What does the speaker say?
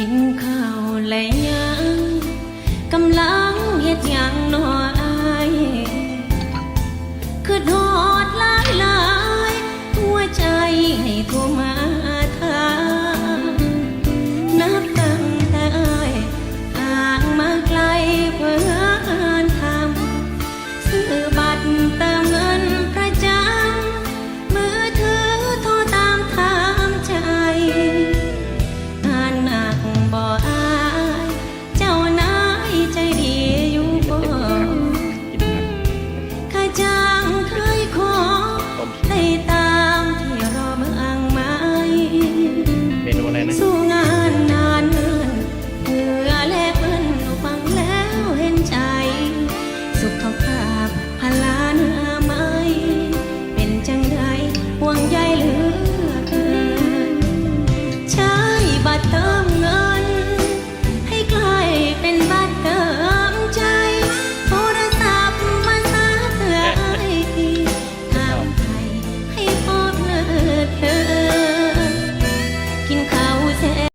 กินข้าวแลยยังกำลังเฮ็ดยังนออยคือทอ